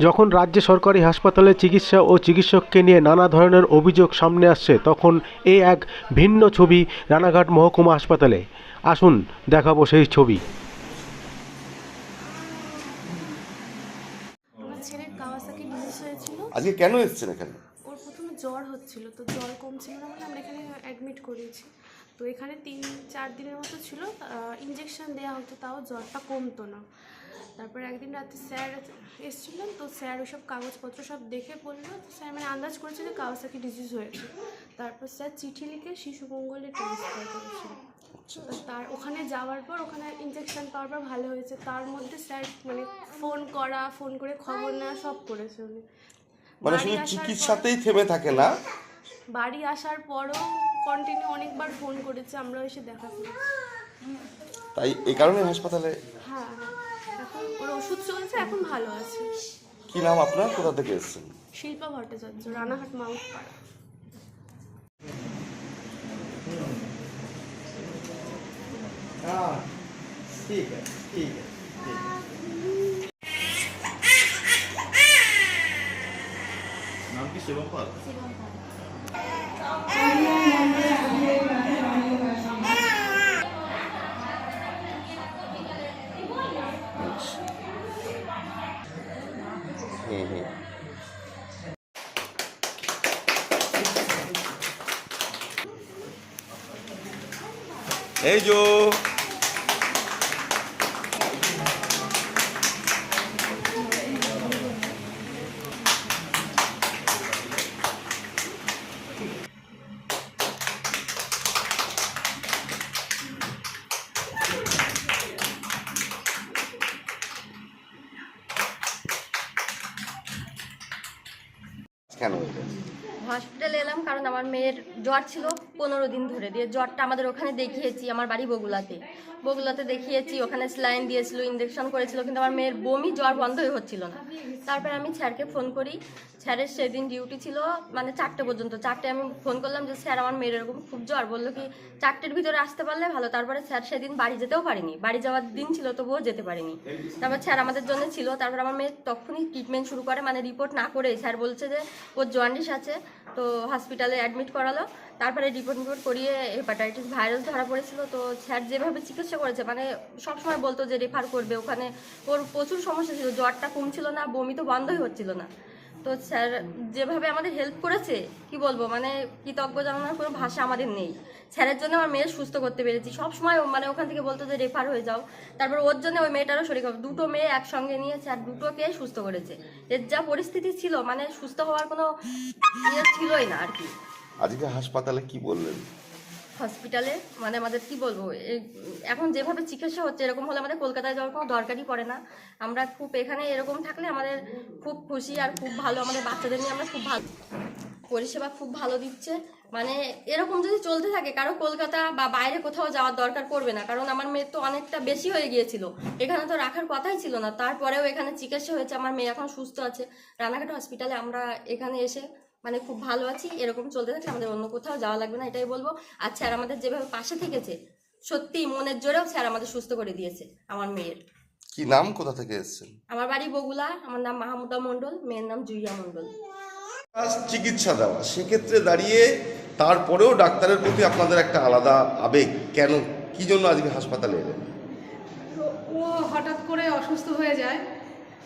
যখন রাজ্য সরকারি হাসপাতালে চিকিৎসা ও চিকিৎসককে নিয়ে নানা ধরনের অভিযোগ সামনে আসছে তখন এই এক ভিন্ন ছবি রানাঘাট মহকুমা হাসপাতালে। আসুন দেখাবো সেই ছবি। আজকে কেন এসেছেন এখানে? হচ্ছিল, তো জ্বর কমছিল না বলে আমরা এখানে অ্যাডমিট করিয়েছি। তো এখানে তিন, চার দিনের মতো ছিল ইঞ্জেকশন দেওয়া হতো, তাও জ্বরটা কমতো না। তারপর একদিন রাতে স্যার এসেছিলেন, তো স্যার ওইসব কাগজপত্র সব দেখে বলল, তো স্যার মানে আন্দাজ করেছে যে কাওয়াসাকি ডিজিজ হয়েছে। তারপর স্যার চিঠি লিখে শিশু মঙ্গলে ট্রান্সফার করেছিল তার ওখানে যাওয়ার পর ওখানে ইঞ্জেকশন পাওয়ার পর ভালো হয়েছে। তার মধ্যে স্যার মানে ফোন করা ফোন করে খবর নেওয়া সব করেছে উনি। মানে শুধু চিকিৎসাতেই থেমে থাকে না? বাড়ি আসার পরও কন্টিনিউ অনেকবার ফোন করেছে আমরা এসে দেখা করেছি। তাই এই কারণে হাসপাতালে? হ্যাঁ এখন ওর ওষুধ চলছে এখন ভালো আছে। কি নাম আপনার? কোথা থেকে এসেছেন? শিল্পা ভট্টাচার্য রানাহাট মাউন্ট পাড়া হ্যাঁ, ঠিক আছে ঠিক আছে ঠিক আছে। Simpel. কেন? হসপিটালে এলাম কারণ আমার মেয়ের জ্বর ছিল পনেরো দিন ধরে দিয়ে জ্বরটা আমাদের ওখানে দেখিয়েছি, আমার বাড়ি বগুলাতে বগুলাতে দেখিয়েছি, ওখানে স্লাইন দিয়েছিল ইঞ্জেকশন করেছিল, কিন্তু আমার মেয়ের বমি জ্বর বন্ধই হচ্ছিল না। তারপরে আমি স্যারকে ফোন করি, স্যারের সেদিন ডিউটি ছিল মানে চারটে পর্যন্ত। চারটে আমি ফোন করলাম যে, স্যার, আমার মেয়ের এরকম খুব জ্বর। বলল কি, চারটের ভিতরে আসতে পারলে ভালো। তারপরে স্যার সেদিন বাড়ি যেতেও পারিনি। বাড়ি যাওয়ার দিন ছিল, তবুও যেতে পারিনি। তারপর স্যার আমাদের জন্য ছিল, তারপর আমার মেয়ে তখনই ট্রিটমেন্ট শুরু করে মানে রিপোর্ট না করে স্যার বলছে যে, ওর জন্ডিস আছে। তো হসপিটালে অ্যাডমিট করালো। তারপরে রিপোর্ট রিপোর্ট করিয়ে হেপাটাইটিস ভাইরাস ধরা পড়েছিল। তো স্যার যেভাবে চিকিৎসা করেছে। মানে সবসময় বলতো যে রেফার করবে। ওখানে ওর প্রচুর সমস্যা ছিল। জ্বরটা কমছিল না, বমি তো বন্ধই হচ্ছিল না। তো স্যার যেভাবে আমাদের হেল্প করেছে, কি বলব? মানে কৃতজ্ঞ জানানোর কোনো ভাষা আমাদের নেই। স্যারের জন্য আমার মেয়ে সুস্থ করতে পেরেছি। সবসময় মানে ওখান থেকে বলতো যে রেফার হয়ে যাও। তারপর ওর জন্য ওই মেয়েটারও শরীর খারাপ। দুটো মেয়ে একসঙ্গে নিয়ে স্যার দুটোকে সুস্থ করেছে। এর যা পরিস্থিতি ছিল মানে সুস্থ হওয়ার কোনো ইয়ে ছিলই না আর কি। আজকে হাসপাতালে কি বললেন? হসপিটালে মানে আমাদের কি বলব এখন যেভাবে চিকিৎসা হচ্ছে, এরকম হলে আমাদের কলকাতায় যাওয়ার কোনো দরকারই পড়ে না। আমরা খুব এখানে এরকম থাকলে আমাদের খুব খুশি আর খুব ভালো, আমাদের বাচ্চাদের নিয়ে আমরা খুব ভালো, পরিষেবা খুব ভালো দিচ্ছে। মানে এরকম যদি চলতে থাকে, কারও কলকাতা বা বাইরে কোথাও যাওয়ার দরকার পড়বে না, কারণ আমার মেয়ের তো অনেকটা বেশি হয়ে গিয়েছিল। এখানে তো রাখার কথাই ছিল না, তারপরেও এখানে চিকিৎসা হয়েছে, আমার মেয়ে এখন সুস্থ আছে। রানাঘাট হসপিটালে আমরা এখানে এসে মানে খুব ভালো আছি এরকম চলতে থাকলে আমাদের অন্য কোথাও যাওয়া লাগবে না এটাই বলব। আর স্যার আমাদের যেভাবে পাশে থেকেছে সত্যি মনের জোরেও স্যার আমাদের সুস্থ করে দিয়েছে আমার মেয়ের। কি নাম? কোথা থেকে এসেছেন? আমার বাড়ি বগুলা আমার নাম মাহমুদা মণ্ডল মেয়ের নাম জুইয়া মণ্ডল। আজ চিকিৎসা দেওয়া সেক্ষেত্রে দাঁড়িয়ে তারপরেও ডাক্তারের প্রতি আপনাদের একটা আলাদা আবেগ কেন? কি জন্য আজকে হাসপাতালে এলেন? তো ও হঠাৎ করে অসুস্থ হয়ে যায়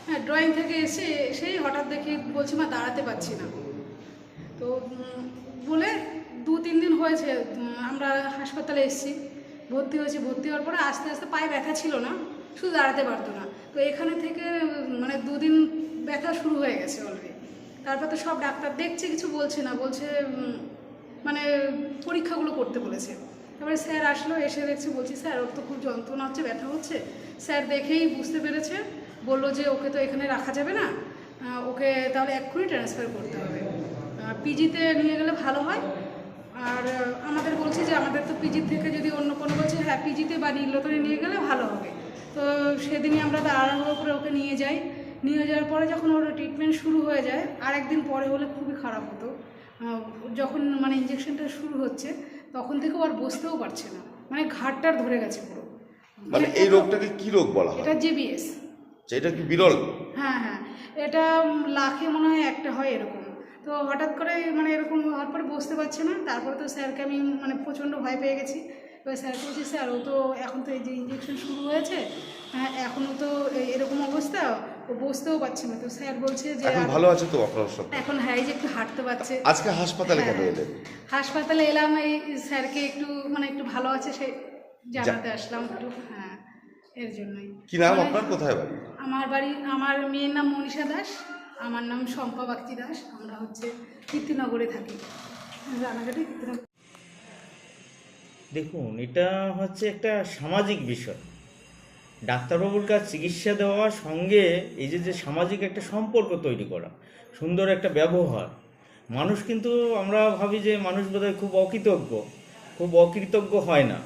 হ্যাঁ ড্রয়িং থেকে এসে এসেই হঠাৎ দেখি বলছি মা দাঁড়াতে পারছি না। তো বলে দু তিন দিন হয়েছে আমরা হাসপাতালে এসেছি, ভর্তি হয়েছি, ভর্তি হওয়ার পরে আস্তে আস্তে পায়ে ব্যথা ছিল না, শুধু দাঁড়াতে পারতো না। তো এখানে থেকে মানে দুদিন ব্যথা শুরু হয়ে গেছে অলরেডি তারপর তো সব ডাক্তার দেখছে, কিছু বলছে না, বলছে মানে পরীক্ষাগুলো করতে বলেছে। তারপরে স্যার আসলো, এসে দেখছি, বলছি, স্যার, ওর তো খুব যন্ত্রণা হচ্ছে, ব্যথা হচ্ছে। স্যার দেখেই বুঝতে পেরেছে, বলল যে, ওকে তো এখানে রাখা যাবে না ওকে তাহলে এক্ষুনি ট্রান্সফার করতে হবে। পিজিতে নিয়ে গেলে ভালো হয়। আর আমাদের বলছে যে আমাদের তো পিজি থেকে যদি অন্য কোনো বলছে হ্যাঁ পিজিতে বা নীলতরে নিয়ে গেলে ভালো হবে। তো সেদিনই আমরা তাড়াহুড়ো করে ওকে নিয়ে যাই। নিয়ে যাওয়ার পরে যখন ওর ট্রিটমেন্ট শুরু হয়ে যায় আর একদিন পরে হলে খুবই খারাপ হতো। যখন মানে ইঞ্জেকশনটা শুরু হচ্ছে তখন থেকে আর বসতেও পারছে না। মানে ঘাটটার ধরে গেছে পুরো। মানে এই রোগটাকে কি রোগ বলা হয়? এটা জিবিএস এটা কি বিরল? হ্যাঁ হ্যাঁ। এটা লাখে মনে হয় একটা হয় এরকম। তো হঠাৎ করে মানে এরকম হওয়ার পরে বসতে পারছে না। তারপরে তো স্যারকে আমি মানে প্রচণ্ড ভয় পেয়ে গেছি। এবার স্যারকে বলছি স্যার ও তো এখন তো এই যে ইঞ্জেকশন শুরু হয়েছে হ্যাঁ এখনও তো এরকম অবস্থা ও বসতেও পারছে না। তো স্যার বলছে যে এখন ভালো আছে তো আপনার সব এখন হ্যাঁ এই যে একটু হাঁটতে পারছে। আজকে হাসপাতালে কেন হ্যাঁ। এলেন? হাসপাতালে এলাম এই স্যারকে একটু মানে একটু ভালো আছে সে জানাতে আসলাম একটু হ্যাঁ এর জন্যই। কি নাম মানে- আপনার? কোথায় বাড়ি? আমার বাড়ি আমার মেয়ের নাম মনীষা দাস। আমার নাম শম্পা বাগচি দাস, আমরা হচ্ছে কীর্তিনগরে থাকি। রানাঘাটে কীর্তিনগর। দেখুন, এটা হচ্ছে একটা সামাজিক বিষয়। ডাক্তারবাবুর কাছে চিকিৎসা দেওয়ার সঙ্গে এই যে যে সামাজিক একটা সম্পর্ক তৈরি করা, সুন্দর একটা ব্যবহার, মানুষ কিন্তু আমরা ভাবি যে মানুষ বোধহয় খুব অকৃতজ্ঞ খুব অকৃতজ্ঞ হয় না।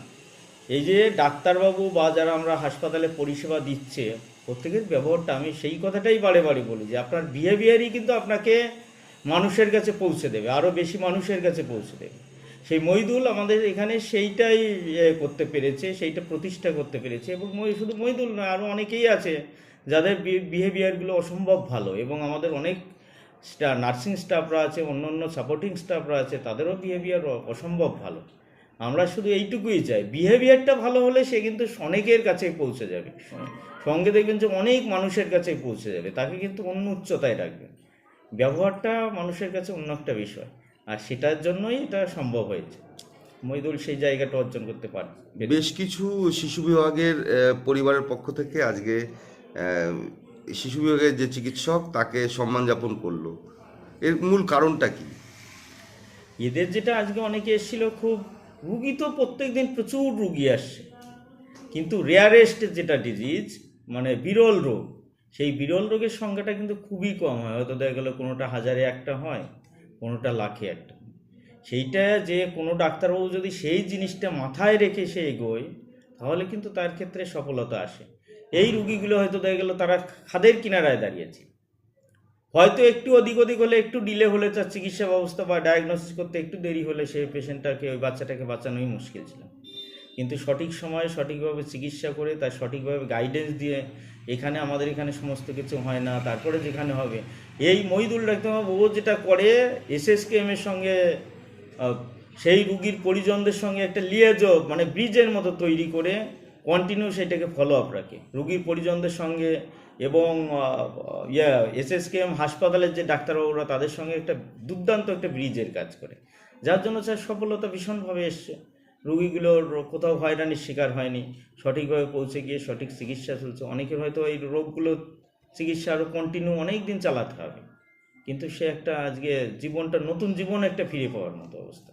এই যে ডাক্তারবাবু বা যারা আমরা হাসপাতালে পরিষেবা দিচ্ছে, প্রত্যেকের ব্যবহারটা আমি সেই কথাটাই বারে বারে বলি যে আপনার বিহেভিয়ারই কিন্তু আপনাকে মানুষের কাছে পৌঁছে দেবে আরও বেশি মানুষের কাছে পৌঁছে দেবে। সেই মইদুল আমাদের এখানে সেইটাই করতে পেরেছে, সেইটা প্রতিষ্ঠা করতে পেরেছে এবং শুধু মইদুল নয় আরও অনেকেই আছে যাদের বিহেভিয়ারগুলো অসম্ভব ভালো এবং আমাদের অনেক নার্সিং স্টাফরা আছে অন্য অন্য সাপোর্টিং স্টাফরা আছে, তাদেরও বিহেভিয়ার অসম্ভব ভালো। আমরা শুধু এইটুকুই চাই। বিহেভিয়ারটা ভালো হলে সে কিন্তু অনেকের কাছে পৌঁছে যাবে। সঙ্গে দেখবেন যে অনেক মানুষের কাছে পৌঁছে যাবে। তাকে কিন্তু অন্য উচ্চতায় রাখবে ব্যবহারটা মানুষের কাছে অন্য একটা বিষয়। আর সেটার জন্যই এটা সম্ভব হয়েছে। মইদুল সেই জায়গাটা অর্জন করতে পারে বেশ কিছু শিশু বিভাগের পরিবারের পক্ষ থেকে আজকে শিশু বিভাগের যে চিকিৎসক তাকে সম্মান যাপন করল। এর মূল কারণটা কি? এদের যেটা আজকে অনেকে এসেছিল খুব রুগী তো প্রত্যেক দিন প্রচুর রুগী আসছে কিন্তু রেয়ারেস্ট যেটা ডিজিজ মানে বিরল রোগ, সেই বিরল রোগের সংখ্যাটা কিন্তু খুবই কম হয়। হয়তো দেখা গেলো কোনোটা হাজারে একটা হয়, কোনোটা লাখে একটা। সেইটা যে কোনো ডাক্তারবাবু যদি সেই জিনিসটা মাথায় রেখে সে এগোয়, তাহলে কিন্তু তার ক্ষেত্রে সফলতা আসে। এই রুগীগুলো হয়তো দেখা গেলো তারা খাদের কিনারায় দাঁড়িয়েছে হয়তো একটু অধিক অধিক হলে একটু ডিলে হলে তার চিকিৎসা ব্যবস্থা বা ডায়াগনোসিস করতে একটু দেরি হলে সেই পেশেন্টটাকে ওই বাচ্চাটাকে বাঁচানোই মুশকিল ছিল। কিন্তু সঠিক সময়ে সঠিকভাবে চিকিৎসা করে, তার সঠিকভাবে গাইডেন্স দিয়ে এখানে আমাদের এখানে সমস্ত কিছু হয় না, তারপরে যেখানে হবে। এই মহিদুল ডাক্তারবাবু ও যেটা করে এসএসকেএম এর সঙ্গে সেই রুগীর পরিজনদের সঙ্গে একটা লিয়েজব মানে ব্রিজের মতো তৈরি করে কন্টিনিউ সেটাকে ফলো আপ রাখে। রুগীর পরিজনদের সঙ্গে এবং ইয়া এসএসকেএম হাসপাতালের যে ডাক্তারবাবুরা তাদের সঙ্গে একটা দুর্দান্ত একটা ব্রিজের কাজ করে। যার জন্য স্যার সফলতা ভীষণভাবে এসছে। রুগীগুলোর কোথাও হয়রানির শিকার হয়নি। সঠিকভাবে পৌঁছে গিয়ে সঠিক চিকিৎসা চলছে। অনেকের হয়তো এই রোগগুলো চিকিৎসা আরও কন্টিনিউ অনেক দিন চালাতে হবে। কিন্তু সে একটা আজকে জীবনটা, নতুন জীবন একটা ফিরে পাওয়ার মতো অবস্থা।